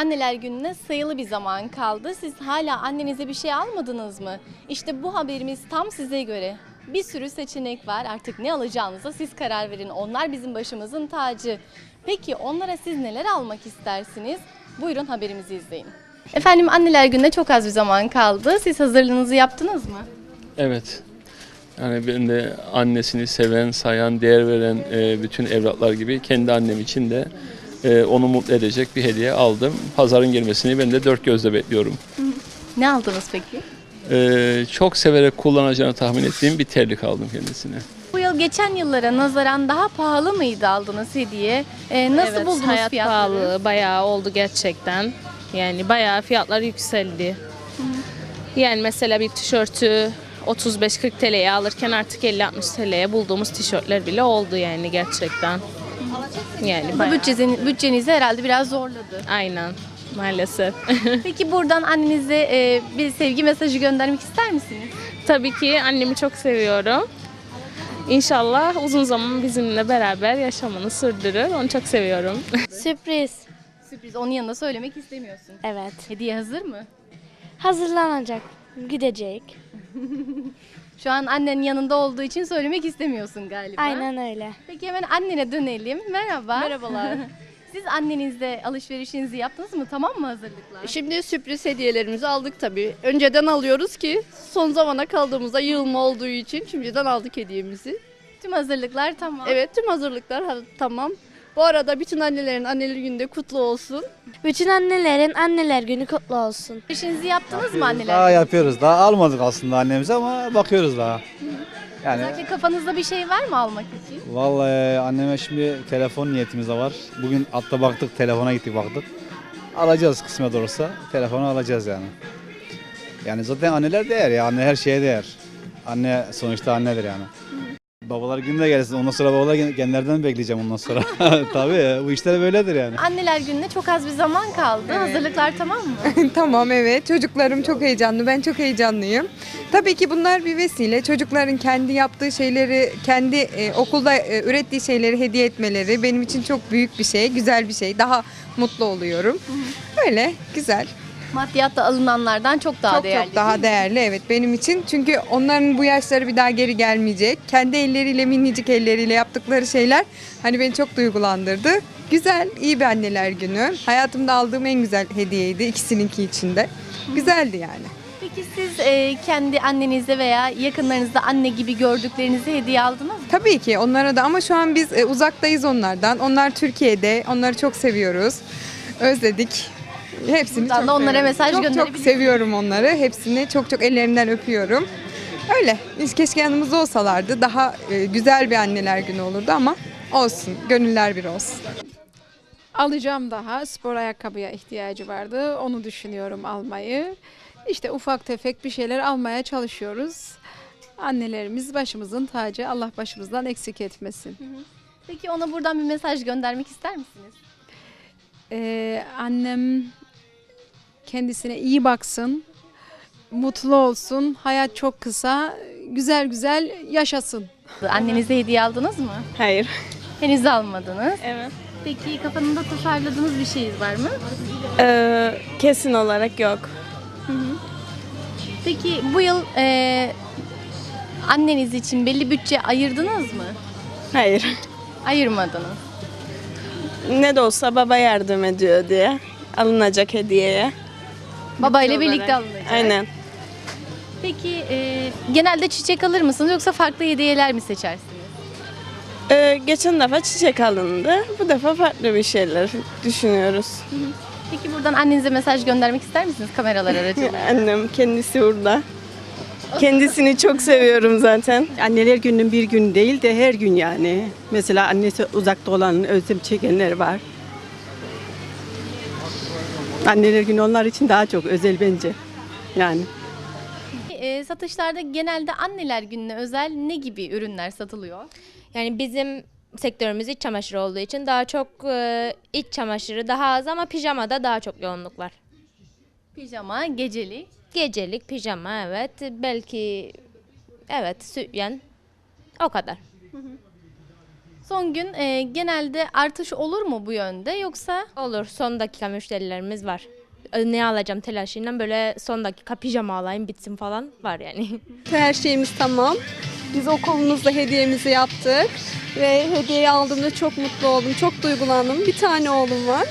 Anneler gününe sayılı bir zaman kaldı. Siz hala annenize bir şey almadınız mı? İşte bu haberimiz tam size göre. Bir sürü seçenek var. Artık ne alacağınıza siz karar verin. Onlar bizim başımızın tacı. Peki onlara siz neler almak istersiniz? Buyurun haberimizi izleyin. Efendim anneler gününe çok az bir zaman kaldı. Siz hazırlığınızı yaptınız mı? Evet. Yani ben de annesini seven, sayan, değer veren e, bütün evlatlar gibi kendi annem için de e, onu mutlu edecek bir hediye aldım. Pazarın girmesini ben de dört gözle bekliyorum. Ne aldınız peki? E, çok severek kullanacağını tahmin ettiğim bir terlik aldım kendisine. Bu yıl geçen yıllara nazaran daha pahalı mıydı aldığınız hediye? Ee, nasıl evet, buldunuz hayat fiyatları? pahalı bayağı oldu gerçekten. Yani bayağı fiyatlar yükseldi. Yani mesela bir tişörtü 35-40 TL'ye alırken artık 50-60 TL'ye bulduğumuz tişörtler bile oldu yani gerçekten. Yani Bu bayağı. bütçenizi, bütçenizi herhalde biraz zorladı. Aynen maalesef. Peki buradan annenize e, bir sevgi mesajı göndermek ister misiniz? Tabii ki annemi çok seviyorum. İnşallah uzun zaman bizimle beraber yaşamını sürdürür. Onu çok seviyorum. Sürpriz. Sürpriz onun yanında söylemek istemiyorsun. Evet. Hediye hazır mı? Hazırlanacak. Gidecek. Şu an annenin yanında olduğu için söylemek istemiyorsun galiba. Aynen öyle. Peki hemen annene dönelim. Merhaba. Merhabalar. Siz annenizle alışverişinizi yaptınız mı? Tamam mı hazırlıklar? Şimdi sürpriz hediyelerimizi aldık tabii. Önceden alıyoruz ki son zamana kaldığımızda yığılma olduğu için şimdiden aldık hediyemizi. Tüm hazırlıklar tamam. Evet tüm hazırlıklar ha- tamam. Bu arada bütün annelerin anneler günde kutlu olsun. Bütün annelerin anneler günü kutlu olsun. Alışverişinizi yaptınız mı anneler? Daha yapıyoruz. Daha almadık aslında annemize ama bakıyoruz daha. Yani Belki kafanızda bir şey var mı almak için? vallahi anneme şimdi telefon niyetimiz de var. Bugün atta baktık telefona gittik baktık. Alacağız kısmet olursa. Telefonu alacağız yani. Yani zaten anneler değer ya. Anne her şeye değer. Anne sonuçta annedir yani. Babalar günü de gelsin. Ondan sonra babalar gün- genlerden bekleyeceğim ondan sonra. Tabii bu işler böyledir yani. Anneler gününe çok az bir zaman kaldı. Hazırlıklar tamam mı? tamam evet çocuklarım çok heyecanlı ben çok heyecanlıyım. Tabii ki bunlar bir vesile çocukların kendi yaptığı şeyleri kendi e, okulda e, ürettiği şeyleri hediye etmeleri benim için çok büyük bir şey güzel bir şey daha mutlu oluyorum. Öyle güzel Maddiyatta alınanlardan çok daha çok değerli. çok daha değerli evet benim için çünkü onların bu yaşları bir daha geri gelmeyecek. Kendi elleriyle minicik elleriyle yaptıkları şeyler hani beni çok duygulandırdı. Güzel iyi bir anneler günü hayatımda aldığım en güzel hediyeydi ikisininki içinde. Güzeldi yani. Peki siz e, kendi annenize veya yakınlarınızda anne gibi gördüklerinizi hediye aldınız mı? Tabii ki onlara da ama şu an biz e, uzaktayız onlardan. Onlar Türkiye'de. Onları çok seviyoruz. Özledik. Hepsini Buradan çok da onlara seviyorum. mesaj çok, çok seviyorum onları. Hepsini çok çok ellerinden öpüyorum. Öyle. Biz keşke yanımızda olsalardı. Daha e, güzel bir anneler günü olurdu ama olsun. Gönüller bir olsun. Alacağım daha. Spor ayakkabıya ihtiyacı vardı. Onu düşünüyorum almayı. İşte ufak tefek bir şeyler almaya çalışıyoruz. Annelerimiz başımızın tacı. Allah başımızdan eksik etmesin. Peki ona buradan bir mesaj göndermek ister misiniz? Ee, annem kendisine iyi baksın. Mutlu olsun. Hayat çok kısa. Güzel güzel yaşasın. Annenize hediye aldınız mı? Hayır. Henüz almadınız. Evet. Peki kafanızda tasarladığınız bir şeyiniz var mı? Ee, kesin olarak yok. Peki bu yıl e, anneniz için belli bütçe ayırdınız mı? Hayır. Ayırmadınız. Ne de olsa baba yardım ediyor diye alınacak hediyeye. Babayla birlikte alınacak. Aynen. Peki e, genelde çiçek alır mısınız yoksa farklı hediyeler mi seçersiniz? Ee, geçen defa çiçek alındı. Bu defa farklı bir şeyler düşünüyoruz. Peki buradan annenize mesaj göndermek ister misiniz kameralar aracılığıyla? Annem kendisi burada. Kendisini çok seviyorum zaten. Anneler gününün bir gün değil de her gün yani. Mesela annesi uzakta olan özlem çekenler var. Anneler günü onlar için daha çok özel bence. Yani. E, satışlarda genelde anneler gününe özel ne gibi ürünler satılıyor? Yani bizim sektörümüz iç çamaşırı olduğu için daha çok e, iç çamaşırı daha az ama pijamada daha çok yoğunluk var. Pijama, gecelik. Gecelik pijama evet belki evet sütyen o kadar. Son gün e, genelde artış olur mu bu yönde yoksa Olur. Son dakika müşterilerimiz var. E, Ne alacağım telaşıyla böyle son dakika pijama alayım bitsin falan var yani. Her şeyimiz tamam. Biz okulumuzda hediyemizi yaptık ve hediyeyi aldığımda çok mutlu oldum, çok duygulandım. Bir tane oğlum var.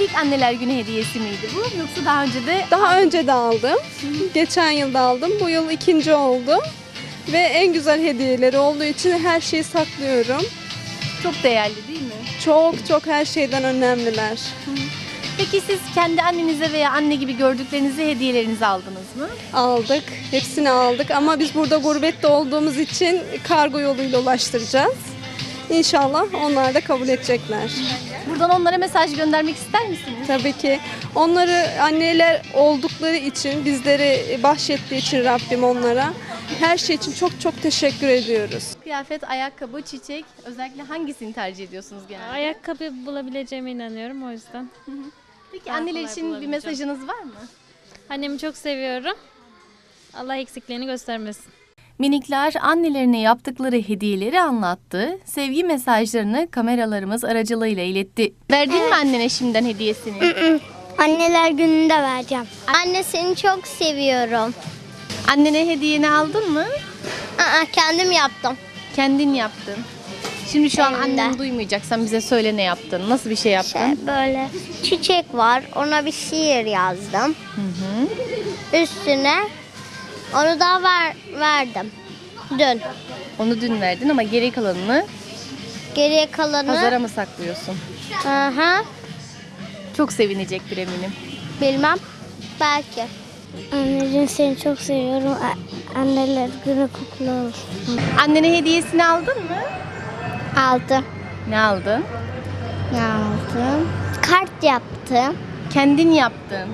ilk anneler günü hediyesi miydi bu yoksa daha önce de Daha önce de aldım. Geçen yıl da aldım. Bu yıl ikinci oldu. Ve en güzel hediyeleri olduğu için her şeyi saklıyorum. çok değerli değil mi? Çok çok her şeyden önemliler. Peki siz kendi annenize veya anne gibi gördüklerinize hediyelerinizi aldınız mı? Aldık. Hepsini aldık ama biz burada gurbette olduğumuz için kargo yoluyla ulaştıracağız. İnşallah onlar da kabul edecekler. Buradan onlara mesaj göndermek ister misiniz? Tabii ki onları anneler oldukları için, bizleri bahşettiği için Rabbim onlara her şey için çok çok teşekkür ediyoruz. Kıyafet, ayakkabı, çiçek özellikle hangisini tercih ediyorsunuz genelde? Ayakkabı bulabileceğime inanıyorum o yüzden. Peki daha anneler kolay için bir bulabileceğim. mesajınız var mı? Annemi çok seviyorum. Allah eksikliğini göstermesin. Minikler annelerine yaptıkları hediyeleri anlattı. Sevgi mesajlarını kameralarımız aracılığıyla iletti. Verdin mi annene şimdiden hediyesini? Anneler gününde vereceğim. Anne seni çok seviyorum. Annene hediyeni aldın mı? Aa, kendim yaptım. Kendin yaptın. Şimdi şu an Evimde. annen duymayacaksan bize söyle ne yaptın. Nasıl bir şey yaptın? Şey, böyle çiçek var. Ona bir şiir yazdım. Üstüne onu da ver, verdim. Dün. Onu dün verdin ama geri kalanını Geriye kalanı. pazara mı saklıyorsun? Aha, Çok sevinecektir eminim. bilmem. Belki. Anneciğim seni çok seviyorum. Anneler günü kutlu olsun. Annene hediyesini aldın mı? Aldım. Ne aldın? Ne aldım? Kart yaptım. Kendin yaptın.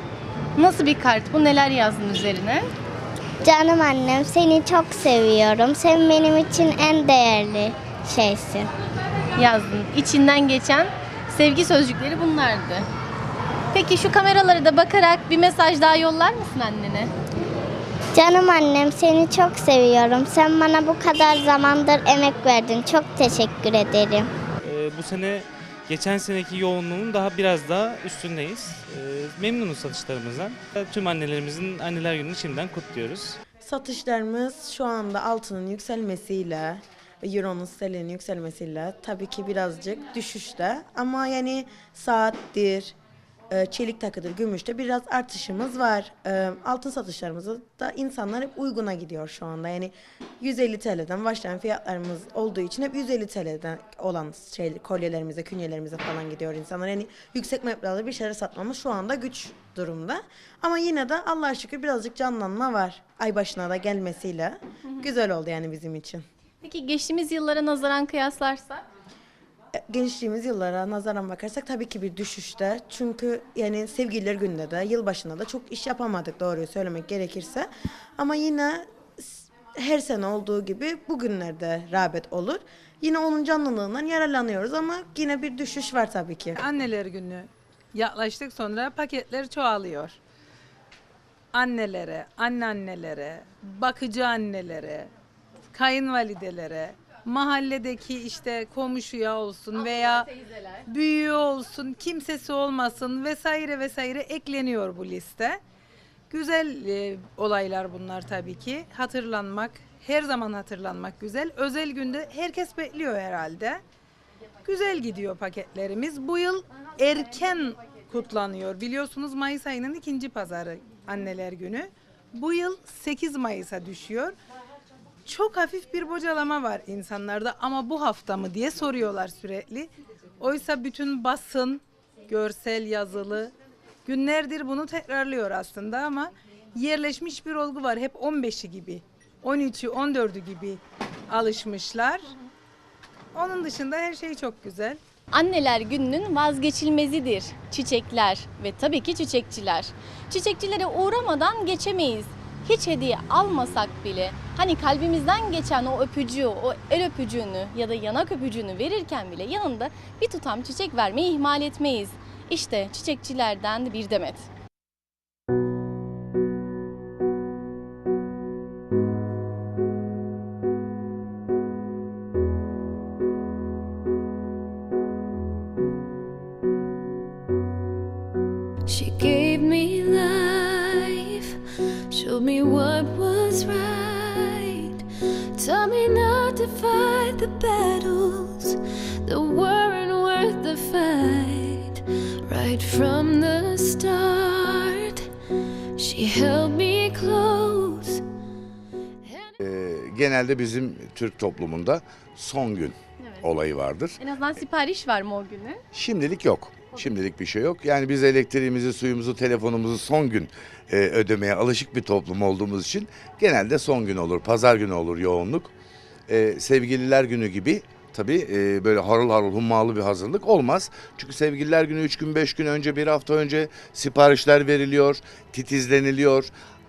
Nasıl bir kart bu? Neler yazdın üzerine? Canım annem seni çok seviyorum. Sen benim için en değerli şeysin. Yazdın. İçinden geçen sevgi sözcükleri bunlardı. Peki şu kameralara da bakarak bir mesaj daha yollar mısın annene? Canım annem seni çok seviyorum. Sen bana bu kadar zamandır emek verdin. Çok teşekkür ederim. Ee, bu sene geçen seneki yoğunluğun daha biraz daha üstündeyiz. Ee, memnunuz satışlarımızdan. Tüm annelerimizin anneler gününü şimdiden kutluyoruz. Satışlarımız şu anda altının yükselmesiyle ve Euro'nun sterlinin yükselmesiyle tabii ki birazcık düşüşte. Ama yani saattir, çelik takıdır, gümüşte biraz artışımız var. E, Altın satışlarımızda da insanlar hep uyguna gidiyor şu anda. Yani 150 TL'den başlayan fiyatlarımız olduğu için hep 150 TL'den olan şey, kolyelerimize, künyelerimize falan gidiyor insanlar. Yani yüksek meblağda bir şeyler satmamız şu anda güç durumda. Ama yine de Allah'a şükür birazcık canlanma var. Ay başına da gelmesiyle. Güzel oldu yani bizim için. Peki geçtiğimiz yıllara nazaran kıyaslarsak? Gençliğimiz yıllara nazaran bakarsak tabii ki bir düşüşte. Çünkü yani sevgililer günde de yılbaşında da çok iş yapamadık doğruyu söylemek gerekirse. Ama yine her sene olduğu gibi bugünlerde rağbet olur. Yine onun canlılığından yararlanıyoruz ama yine bir düşüş var tabii ki. Anneler günü yaklaştık sonra paketler çoğalıyor. Annelere, anneannelere, bakıcı annelere, kayınvalidelere, mahalledeki işte komşuya olsun veya büyüğü olsun, kimsesi olmasın vesaire vesaire ekleniyor bu liste. Güzel e, olaylar bunlar tabii ki. Hatırlanmak, her zaman hatırlanmak güzel. Özel günde herkes bekliyor herhalde. Güzel gidiyor paketlerimiz. Bu yıl erken kutlanıyor. Biliyorsunuz Mayıs ayının ikinci pazarı anneler günü. Bu yıl 8 Mayıs'a düşüyor. Çok hafif bir bocalama var insanlarda ama bu hafta mı diye soruyorlar sürekli. Oysa bütün basın, görsel, yazılı günlerdir bunu tekrarlıyor aslında ama yerleşmiş bir olgu var. Hep 15'i gibi, 13'ü, 14'ü gibi alışmışlar. Onun dışında her şey çok güzel. Anneler gününün vazgeçilmezidir. Çiçekler ve tabii ki çiçekçiler. Çiçekçilere uğramadan geçemeyiz. Hiç hediye almasak bile hani kalbimizden geçen o öpücüğü, o el öpücüğünü ya da yanak öpücüğünü verirken bile yanında bir tutam çiçek vermeyi ihmal etmeyiz. İşte çiçekçilerden bir demet. What was right, taught me not to fight the battles that weren't worth the fight. Right from the start, she held me close. Ee, genelde bizim Türk toplumunda son gün olayı vardır. En azından sipariş var mı o günü? Şimdilik yok. Şimdilik bir şey yok. Yani biz elektriğimizi, suyumuzu, telefonumuzu son gün e, ödemeye alışık bir toplum olduğumuz için genelde son gün olur. Pazar günü olur yoğunluk. E, sevgililer günü gibi tabii e, böyle harıl harıl hummalı bir hazırlık olmaz. Çünkü sevgililer günü 3 gün 5 gün önce bir hafta önce siparişler veriliyor, titizleniliyor.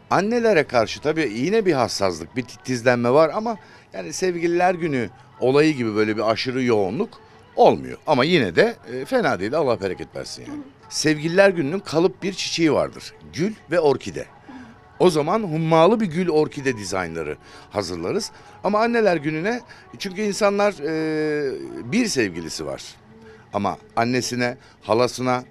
Annelere karşı tabii yine bir hassaslık, bir titizlenme var ama yani sevgililer günü olayı gibi böyle bir aşırı yoğunluk olmuyor. Ama yine de e, fena değil Allah bereket versin yani. Sevgililer gününün kalıp bir çiçeği vardır. Gül ve orkide. O zaman hummalı bir gül orkide dizaynları hazırlarız. Ama anneler gününe çünkü insanlar e, bir sevgilisi var. Ama annesine, halasına,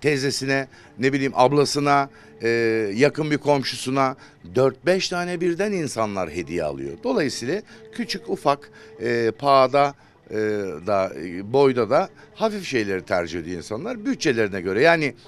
teyzesine, ne bileyim ablasına, e, yakın bir komşusuna 4-5 tane birden insanlar hediye alıyor. Dolayısıyla küçük ufak e, pahada da e, boyda da hafif şeyleri tercih ediyor insanlar bütçelerine göre. Yani